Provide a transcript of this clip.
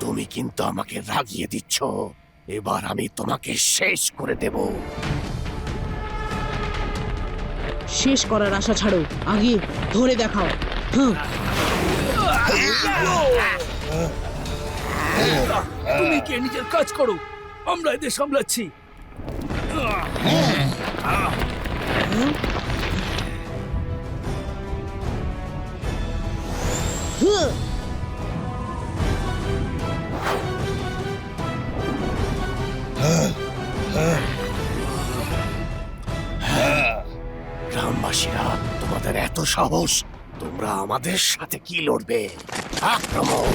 তুমি কিন্তু আমাকে রাগিয়ে দিচ্ছ। এবার আমি তোমাকে শেষ করে দেব। শেষ করার আশা ছাড়ো। আগে ধরে দেখাও। তুমি কে নিজের কাজ করো। আমরা এদের সামলাচ্ছি। গ্রামবাসীরা তোমাদের এত সাহস তোমরা আমাদের সাথে কি লড়বে? আক্রমণ!